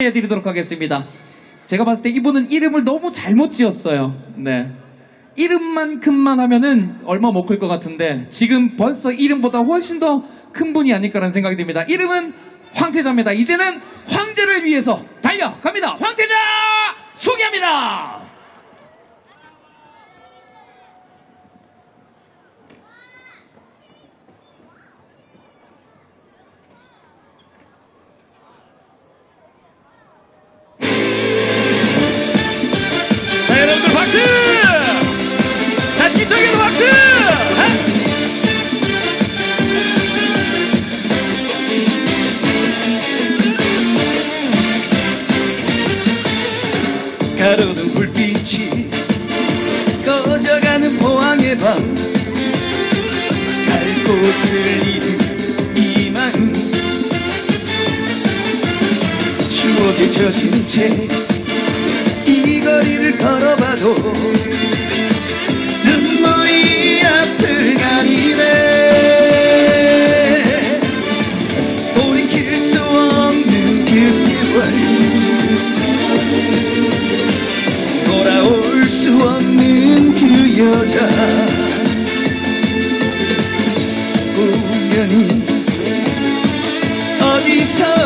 해드리도록 하겠습니다. 제가 봤을 때 이분은 이름을 너무 잘못 지었어요. 네. 이름만큼만 하면은 얼마 못 클 것 같은데 지금 벌써 이름보다 훨씬 더 큰 분이 아닐까라는 생각이 듭니다. 이름은 황태자입니다. 이제는 황제를 위해서 달려갑니다. 황태자 소개합니다. 젖은 채이 거리를 걸어봐도 눈물이 가리네. 돌이킬 수 없는 그 세월. 돌아올 수 없는 그 여자. 우연히 어디서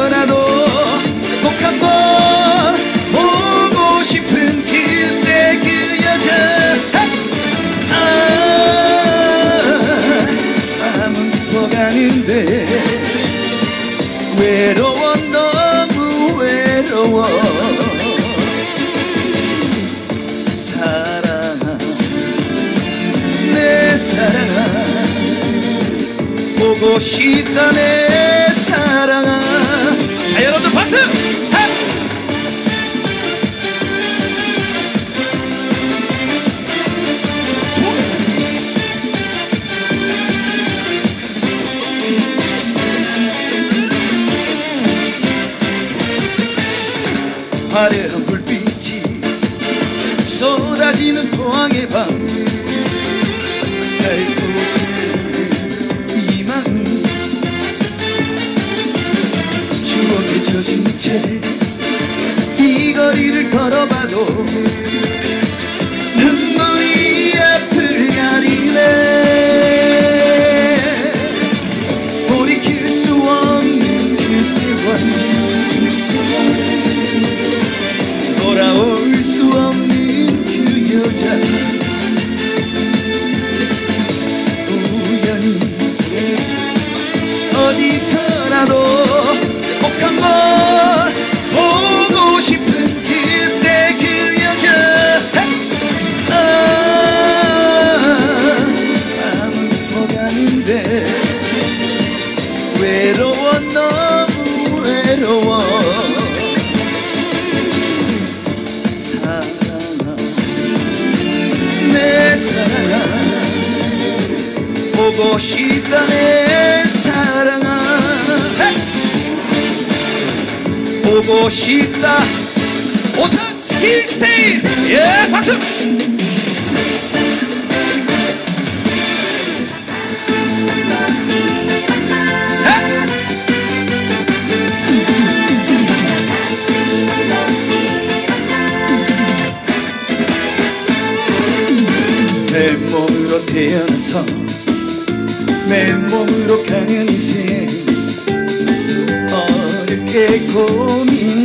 보고 싶다 내 사랑아 자 여러분들 박수 하! 화려한 불빛이 쏟아지는 포항의 밤갈 곳은 젖은 채이 거리를 걸어봐도 눈물이 앞을 가리네. 돌이킬 수 없는 그 세월. 돌아올 수 없는 그 여자 보고 싶다 내 사랑아 보고 맨몸으로 가는 인생 어렵게 고민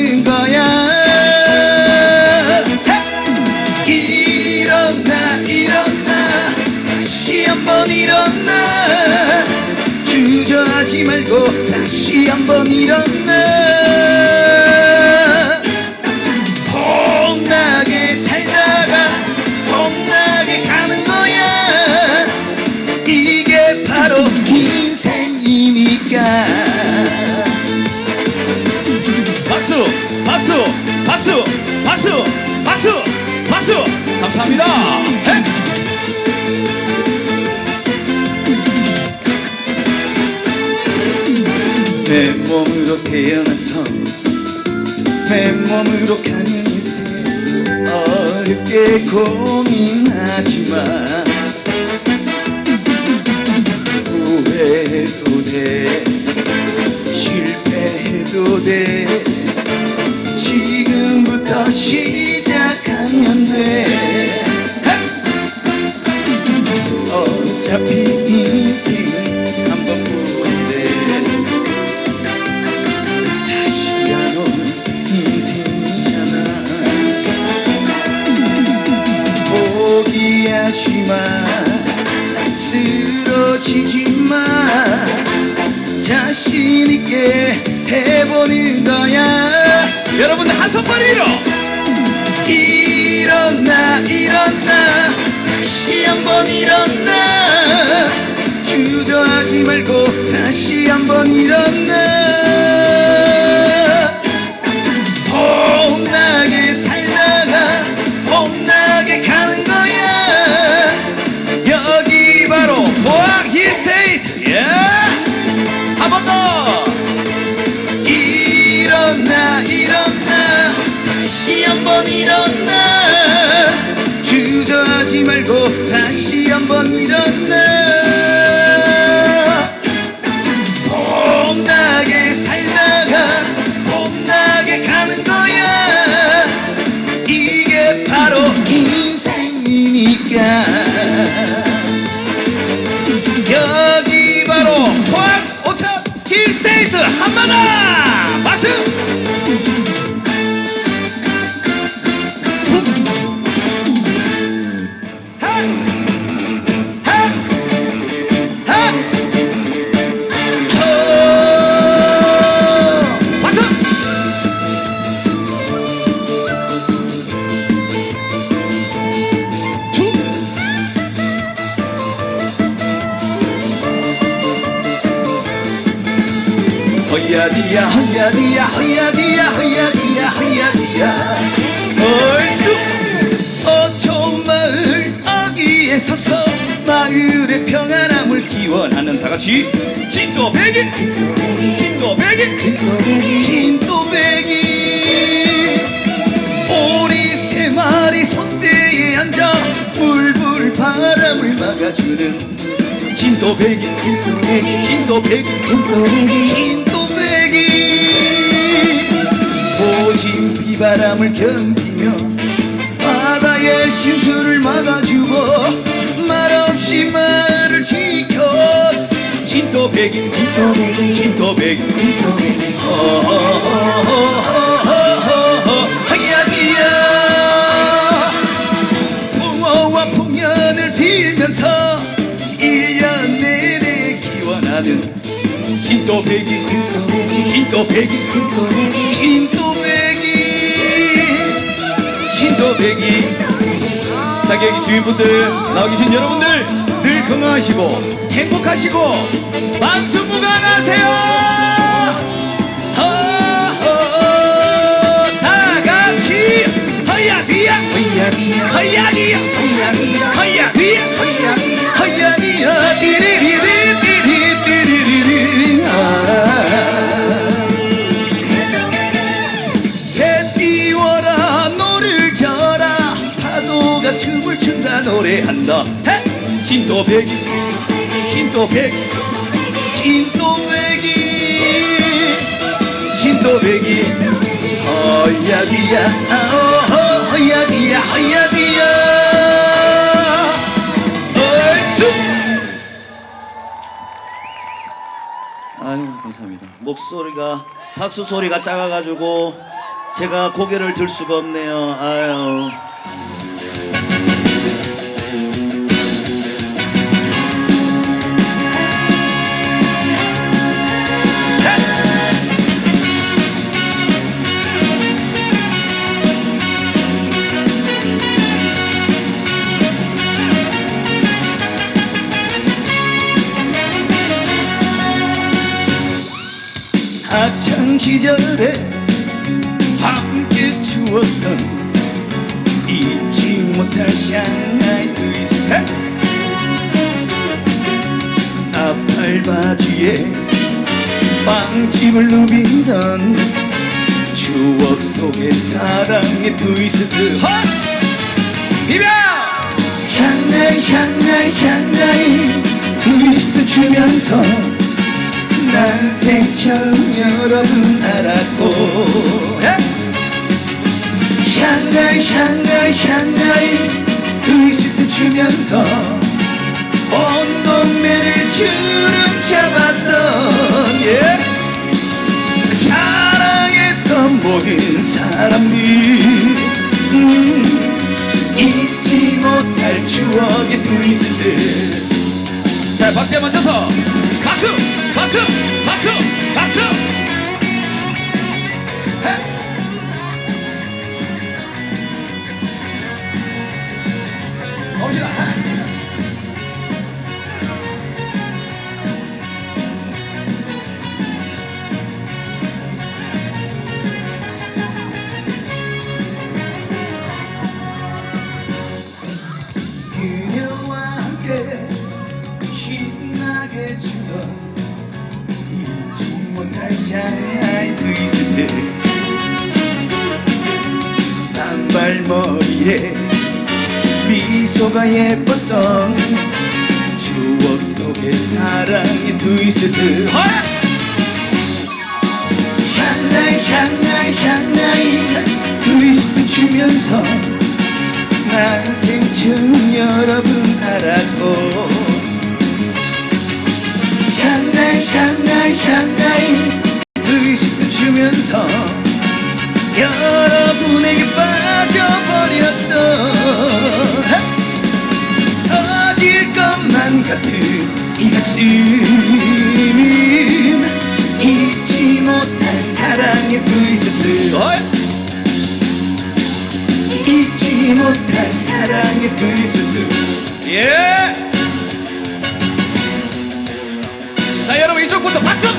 해보는 거야. 일어나 일어나. 다시 한번 일어나. 주저하지 말고 다시 한번 일어나 내 몸으로 태어나서 내 몸으로 가는 인생 어렵게 고민하지 마 마 자신 있게 해보는 거야. 여러분들 한 손발 위로. 일어나 일어나. 다시 한번 일어나. 주저하지 말고 다시 한번 일어나 한번 일어나. 주저하지 말고 다시 한번 일어나. 봄나게 살다가 봄나게 가는 거야. 이게 바로 인생이니까. 여기 바로 포항 오천 힐스테이트 박수 박수 허야디야 허야디야 허야디야 허야디야 허야디야. 얼쑤 어촌 마을 어귀에 서서 마을의 평안함을 기원하는 다같이 진도 백일 진도 백일 진또배기 오리 세 마리 손대에 앉아 불불 바람을 막아주는 진또배기 진또배기 진또배기 모진 비바람을 견디며 바다의 심수를 막아주고 말없이 말을 지켜. 진또배기 진또배기 하야비야. 붕어와 풍년을 빌면서 1년 내내 기원하는 진또 배기 진또배기 진또배기 자기 여기 주위분들 나와 계신 여러분들 늘 건강하시고 행복하시고 만수 진또배기 진또배기 진또배기 진또배기 허야비야. 어허 허야비야 허야비야. 얼쑤 아유 감사합니다. 목소리가 박수 소리가 작아가지고 제가 고개를 들 수가 없네요. 아유 시절에 함께 추었던 못할 샹하이 트위스트 나팔바지에 빵집을 누비던 추억 속의 사랑의 트위스트 헛! 비벼! 샹하이 샹하이 샹하이 트위스트 추면서 난 생처럼 여러분 알았고 예? 샹하이 샹하이 샹하이 트위스트 추면서 온 동네를 주름 잡았던 예? 사랑했던 모든 사람들 음, 잊지 못할 추억의 트위스트 자 박수에 맞춰서 박수 박수 박수 샹하이 트위스트 단발머리에 미소가 예뻤던 추억 속의 사랑의 트위스트 샹하이 샹하이 샹하이 트위스트 추면서 난 생충 여러분 알았고 샹하이 샹하이 샹하이 예! 자 여러분 이쪽부터 박수!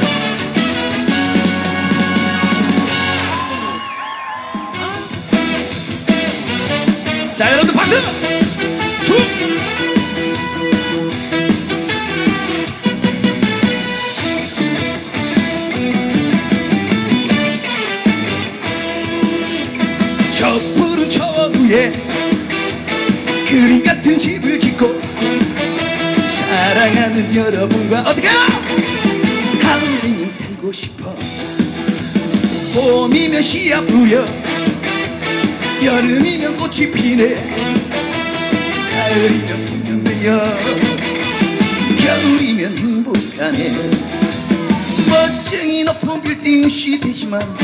사랑하는 여러분과 어떻게 하루는 살고 싶어. 봄이면 씨앗 뿌려 여름이면 꽃이 피네. 가을이면 풍년 되어 겨울이면 행복하네. 멋쟁이 높은 빌딩 시대지만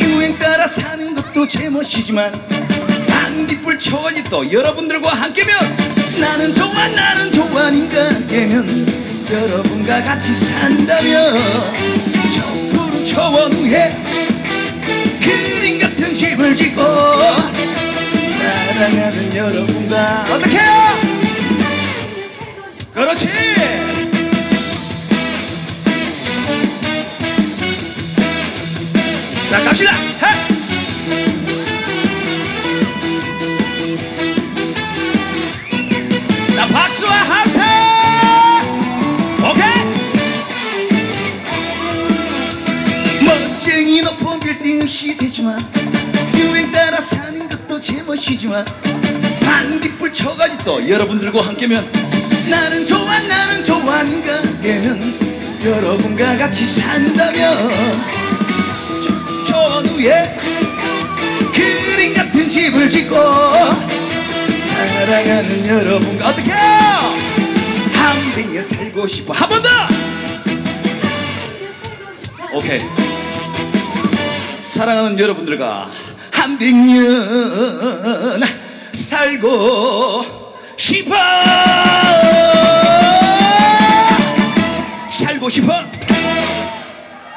유행 따라 사는 것도 제멋이지만 반딧불 초원이 또 여러분들과 함께면 나는 좋아 나는 인간 되면 여러분과 같이 산다면 저 푸른 초원 위에 그림 같은 집을 짓고 사랑하는 여러분과 어떻게 해요? 그렇지 자 갑시다 것도 제멋이지만 반딧불 쳐가지 또 여러분들과 함께면 나는 좋아 나는 좋아 인간 되면 여러분과 같이 산다면 위에 그림 같은 집을 짓고 사랑하는 여러분과 어떻게? 한빙에 살고 싶어 한 번 더! 오케이 사랑하는 여러분들과 한백년 살고 싶어. 살고 싶어